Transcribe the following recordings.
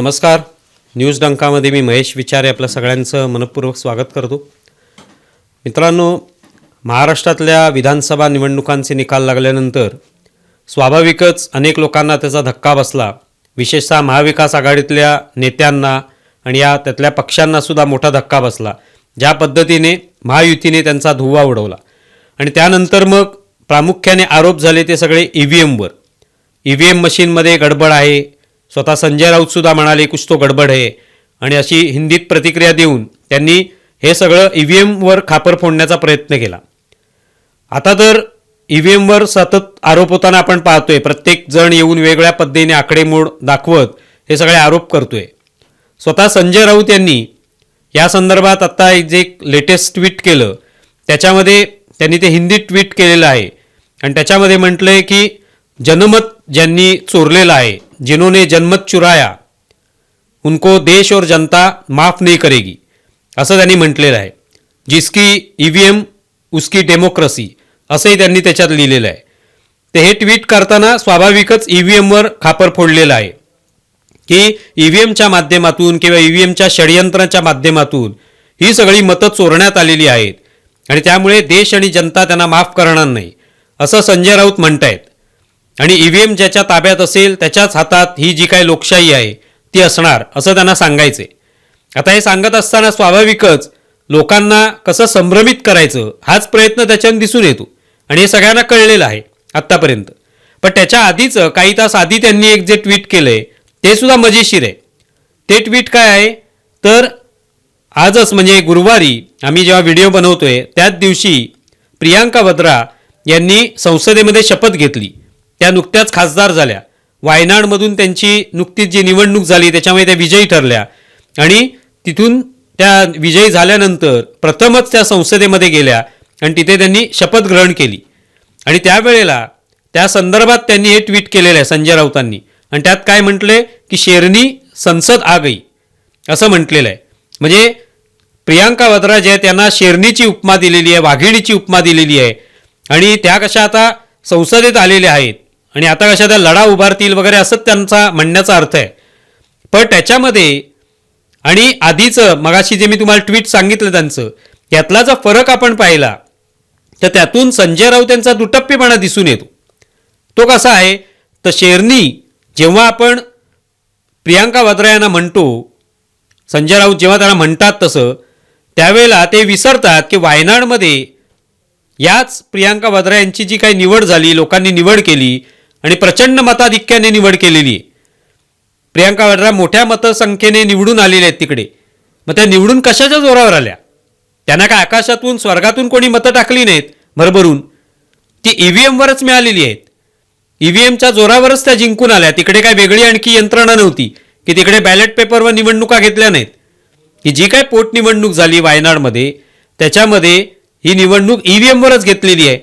नमस्कार. न्यूज डंकामध्ये मी महेश विचारे आपल्या सगळ्यांचं मनपूर्वक स्वागत करतो. मित्रांनो महाराष्ट्रातल्या विधानसभा निवडणुकांचे निकाल लागल्यानंतर स्वाभाविकच अनेक लोकांना त्याचा धक्का बसला. विशेषतः महाविकास आघाडीतल्या नेत्यांना आणि या त्यातल्या पक्षांनासुद्धा मोठा धक्का बसला. ज्या पद्धतीने महायुतीने त्यांचा धुव्वा उडवला. आणि त्यानंतर मग प्रामुख्याने आरोप झाले ते सगळे ई व्ही एमवर ई व्ही एम मशीनमध्ये गडबड आहे स्वतः संजय राऊतसुद्धा म्हणाले कुछ तो गडबड आहे आणि अशी हिंदीत प्रतिक्रिया देऊन त्यांनी हे सगळं ई व्ही एमवर खापर फोडण्याचा प्रयत्न केला. आता तर ई व्ही एमवर सतत आरोप होताना आपण पाहतोय प्रत्येक जण येऊन वेगळ्या पद्धतीने आकडेमोड दाखवत हे सगळे आरोप करतोय. स्वतः संजय राऊत यांनी या संदर्भात आत्ता एक जे लेटेस्ट ट्विट केलं त्याच्यामध्ये त्यांनी ते हिंदीत ट्विट केलेलं आहे. आणि त्याच्यामध्ये म्हटलं आहे की जनमत ज्यांनी चोरलेलं आहे जिन्होंने जनमत चुराया उनको देश और जनता माफ नहीं करेगी असं त्यांनी म्हटलेलं आहे. जिसकी ई व्ही एम उसकी डेमोक्रेसी असंही त्यांनी त्याच्यात लिहिलेलं आहे. ते हे ट्विट करताना स्वाभाविकच ई व्ही एमवर खापर फोडलेलं आहे. की ई व्ही एमच्या माध्यमातून किंवा ई व्ही एमच्या षडयंत्राच्या माध्यमातून ही सगळी मतं चोरण्यात आलेली आहेत आणि त्यामुळे देश आणि जनता त्यांना माफ करणार नाही असं संजय राऊत म्हणतायत. आणि ई व्ही एम ज्याच्या ताब्यात असेल त्याच्याच हातात ही जी काही लोकशाही आहे ती असणार असं त्यांना सांगायचे. आता हे सांगत असताना स्वाभाविकच लोकांना कसं संभ्रमित करायचं हाच प्रयत्न त्याच्यानं दिसून येतो. आणि हे सगळ्यांना कळलेलं आहे आत्तापर्यंत. पण त्याच्या आधीचं काही तास आधी त्यांनी एक जे ट्विट केलंय ते सुद्धा मजेशीर आहे. ते ट्विट काय आहे? तर आजच म्हणजे गुरुवारी आम्ही जेव्हा व्हिडिओ बनवतोय त्याच दिवशी प्रियांका वद्रा यांनी संसदेमध्ये शपथ घेतली. त्या नुकत्याच खासदार झाल्या. वायनाडमधून त्यांची नुकतीच जी निवडणूक झाली त्याच्यामुळे त्या विजयी ठरल्या. आणि तिथून त्या विजयी झाल्यानंतर प्रथमच त्या संसदेमध्ये गेल्या आणि तिथे त्यांनी शपथ ग्रहण केली. आणि त्यावेळेला त्या संदर्भात त्यांनी हे ट्विट केलेलं आहे संजय राऊतांनी. आणि त्यात काय म्हटलंय की शेरनी संसद आ गई असं म्हटलेलं आहे. म्हणजे प्रियांका वद्रा जे आहे त्यांना शेरणीची उपमा दिलेली आहे वाघिणीची उपमा दिलेली आहे. आणि त्या कशा आता संसदेत आलेल्या आहेत आणि आता कशा त्या लढा उभारतील वगैरे असंच त्यांचा म्हणण्याचा अर्थ आहे. पण त्याच्यामध्ये आणि आधीचं मगाशी जे मी तुम्हाला ट्विट सांगितलं त्यांचं त्यातला जर फरक आपण पाहिला तर त्यातून संजय राऊत यांचा दुटप्पीपणा दिसून येतो. तो कसा आहे? तर शेरनी जेव्हा आपण प्रियांका वाद्रा यांना म्हणतो संजय राऊत जेव्हा त्यांना म्हणतात तसं त्यावेळेला ते विसरतात की वायनाडमध्ये याच प्रियांका वाद्रा यांची जी काही निवड झाली लोकांनी निवड केली आणि प्रचंड मताधिक्याने निवड केलेली आहे. प्रियांका वाड्रा मोठ्या मतसंख्येने निवडून आलेले आहेत तिकडे. मग त्या निवडून कशाच्या जोरावर आल्या? त्यांना काय आकाशातून स्वर्गातून कोणी मतं टाकली नाहीत? भरभरून. ती ई व्ही एमवरच मिळालेली आहेत. ई व्ही एमच्या जोरावरच त्या जिंकून आल्या. तिकडे काय वेगळी आणखी यंत्रणा नव्हती की तिकडे बॅलेट पेपरवर निवडणुका घेतल्या नाहीत. की जी काय पोटनिवडणूक झाली वायनाडमध्ये त्याच्यामध्ये ही निवडणूक ई व्ही एमवरच घेतलेली आहे.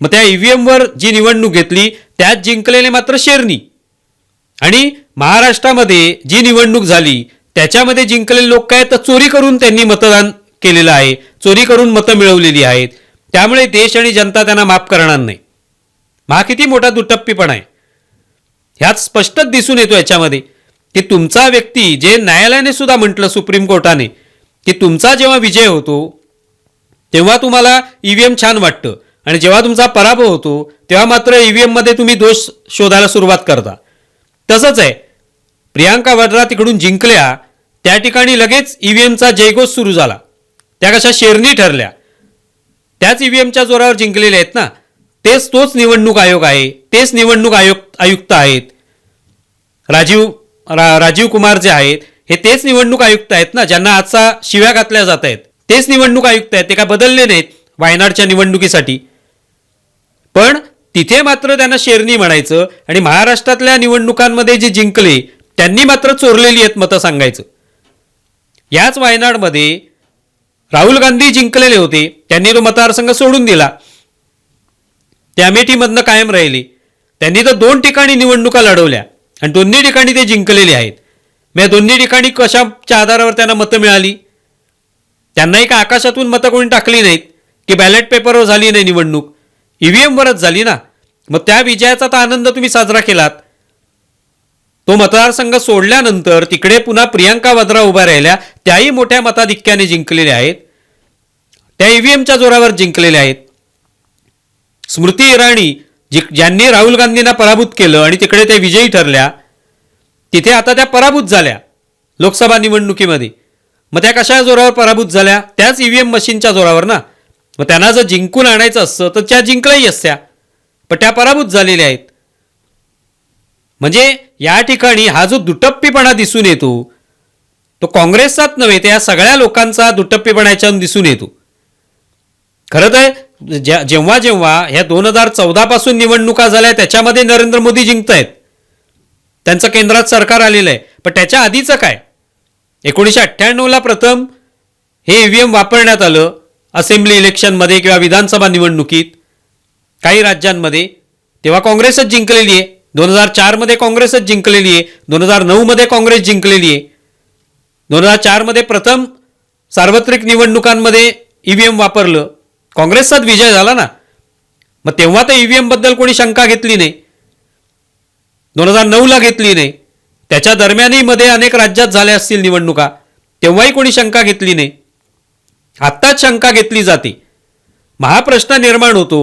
मग त्या ई व्ही एमवर जी निवडणूक घेतली त्यात जिंकलेले मात्र शेरनी. आणि महाराष्ट्रामध्ये जी निवडणूक झाली त्याच्यामध्ये जिंकलेले लोक काय? तर चोरी करून त्यांनी मतदान केलेलं आहे. चोरी करून मतं मिळवलेली आहेत. त्यामुळे देश आणि जनता त्यांना माफ करणार नाही. मग हा किती मोठा दुटप्पीपणा आहे. ह्यात स्पष्टच दिसून येतो याच्यामध्ये की तुमचा व्यक्ती जे न्यायालयाने सुद्धा म्हटलं सुप्रीम कोर्टाने की तुमचा जेव्हा विजय होतो तेव्हा तुम्हाला ई व्ही एम छान वाटतं. आणि जेव्हा तुमचा पराभव होतो तेव्हा मात्र ईव्हीएममध्ये तुम्ही दोष शोधायला सुरुवात करता. तसंच आहे. प्रियांका वड्रा तिकडून जिंकल्या त्या ठिकाणी लगेच ईव्हीएमचा जयघोष सुरू झाला. त्या कशा शेरणी ठरल्या. त्याच ईव्हीएमच्या जोरावर जिंकलेल्या आहेत ना. तेच तोच निवडणूक आयोग आहे. तेच निवडणूक आयोग आयुक्त आहेत. राजीव रा राजीव कुमार जे आहेत हे तेच निवडणूक आयुक्त आहेत ना ज्यांना आजचा शिव्या घातल्या जात आहेत. तेच निवडणूक आयुक्त आहेत. ते काय बदलले नाहीत वायनाडच्या निवडणुकीसाठी. पण तिथे मात्र त्यांना शेरणी म्हणायचं आणि महाराष्ट्रातल्या निवडणुकांमध्ये जे जिंकले त्यांनी मात्र चोरलेली आहेत मतं सांगायचं. याच वायनाडमध्ये राहुल गांधी जिंकलेले होते त्यांनी तो मतदारसंघ सोडून दिला. ते अमेठीमधनं कायम राहिले. त्यांनी तर दोन ठिकाणी निवडणुका लढवल्या आणि दोन्ही ठिकाणी ते जिंकलेले आहेत. मग या दोन्ही ठिकाणी कशाच्या आधारावर त्यांना मतं मिळाली? त्यांनाही का आकाशातून मतं कोणी टाकली नाहीत की बॅलेट पेपरवर झाली नाही निवडणूक. ईव्हीएमवरच एमवरच झाली ना. मग त्या विजयाचा तर आनंद तुम्ही साजरा केलात. तो मतदारसंघ सोडल्यानंतर तिकडे पुन्हा प्रियांका वद्रा उभ्या राहिल्या. त्याही मोठ्या मताधिक्याने जिंकलेल्या आहेत. त्या ईव्हीएमच्या जोरावर जिंकलेल्या आहेत. स्मृती इराणी जी ज्यांनी राहुल गांधींना पराभूत केलं आणि तिकडे त्या विजयी ठरल्या तिथे आता त्या पराभूत झाल्या लोकसभा निवडणुकीमध्ये. मग त्या कशा जोरावर पराभूत झाल्या? त्याच ईव्हीएम मशीनच्या जोरावर ना. मग त्यांना जर जिंकून आणायचं असतं तर त्या जिंकल्याही असत्या. पण त्या पराभूत झालेल्या आहेत. म्हणजे या ठिकाणी हा जो दुटप्पीपणा दिसून येतो तो काँग्रेसचाच नव्हे तर या सगळ्या लोकांचा दुटप्पीपणा याच्यातून दिसून येतो. खरं तर ज्या जेव्हा जेव्हा ह्या दोन हजार चौदापासून निवडणुका झाल्या त्याच्यामध्ये नरेंद्र मोदी जिंकत आहेत त्यांचं केंद्रात सरकार आलेलं आहे. पण त्याच्या आधीचं काय? एकोणीसशे अठ्ठ्याण्णवला प्रथम हे ई व्ही एम वापरण्यात आलं. असेंब्ली इलेक्शनमध्ये किंवा विधानसभा निवडणुकीत काही राज्यांमध्ये तेव्हा काँग्रेसच जिंकलेली आहे. दोन हजार चारमध्ये काँग्रेसच जिंकलेली आहे. दोन हजार नऊमध्ये काँग्रेस जिंकलेली आहे. दोन हजार चारमध्ये प्रथम सार्वत्रिक निवडणुकांमध्ये ईव्हीएम वापरलं. काँग्रेसचाच विजय झाला ना. मग तेव्हा तर ई व्ही एमबद्दल कोणी शंका घेतली नाही. दोन हजार नऊला घेतली नाही. त्याच्या दरम्यानही मध्ये अनेक राज्यात झाल्या असतील निवडणुका. तेव्हाही कोणी शंका घेतली नाही. आत्ताच शंका घेतली जाते. महाप्रश्न प्रश्न निर्माण होतो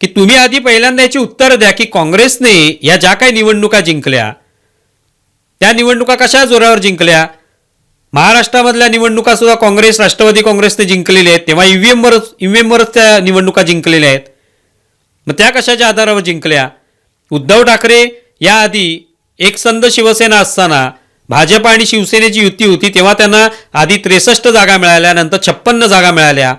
की तुम्ही आधी पहिल्यांदा याची उत्तरं द्या की काँग्रेसने या ज्या काही निवडणुका जिंकल्या त्या निवडणुका कशा जोरावर जिंकल्या? महाराष्ट्रामधल्या निवडणुका सुद्धा काँग्रेस राष्ट्रवादी काँग्रेसने जिंकलेल्या आहेत तेव्हा ईव्हीएमवरच ईव्हीएमवरच त्या निवडणुका जिंकलेल्या आहेत. मग त्या कशाच्या आधारावर जिंकल्या? उद्धव ठाकरे याआधी एकसंध शिवसेना असताना भाजप आणि शिवसेनेची युती होती तेव्हा त्यांना आधी त्रेसष्ट जागा मिळाल्या नंतर छप्पन्न जागा मिळाल्या.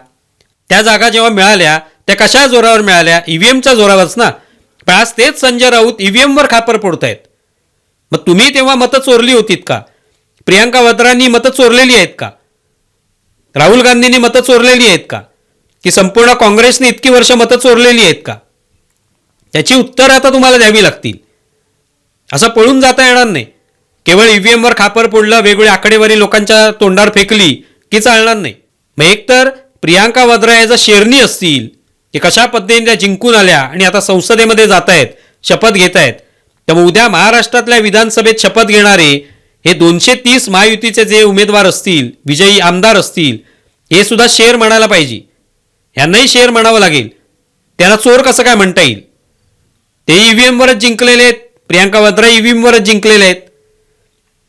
त्या जागा जेव्हा मिळाल्या त्या कशा जोरावर मिळाल्या? ईव्हीएमच्या जोरावरच ना. पण आज तेच संजय राऊत ईव्हीएमवर खापर फोडतायत. मग तुम्ही तेव्हा मतं चोरली होतीत का? प्रियांका वद्रांनी मतं चोरलेली आहेत का? राहुल गांधींनी मतं चोरलेली आहेत का? की संपूर्ण काँग्रेसने इतकी वर्ष मतं चोरलेली आहेत का? त्याची उत्तरं आता तुम्हाला द्यावी लागतील. असं पळून जाता येणार नाही. केवळ ईव्हीएमवर खापर फोडलं वेगवेगळी आकडेवारी लोकांच्या तोंडावर फेकली की चालणार नाही. मग एकतर प्रियांका वद्रा याचा शेरणी असतील की कशा पद्धतीने त्या जिंकून आल्या आणि आता संसदेमध्ये जात आहेत शपथ घेत आहेत. त्यामुळे उद्या महाराष्ट्रातल्या विधानसभेत शपथ घेणारे हे दोनशे तीस महायुतीचे जे उमेदवार असतील विजयी आमदार असतील हे सुद्धा शेर म्हणायला पाहिजे. यांनाही शेर म्हणावं लागेल. त्यांना चोर कसं काय म्हणता येईल? ते ईव्हीएमवरच जिंकलेले आहेत प्रियांका वद्रा ईव्हीएमवरच जिंकलेले आहेत.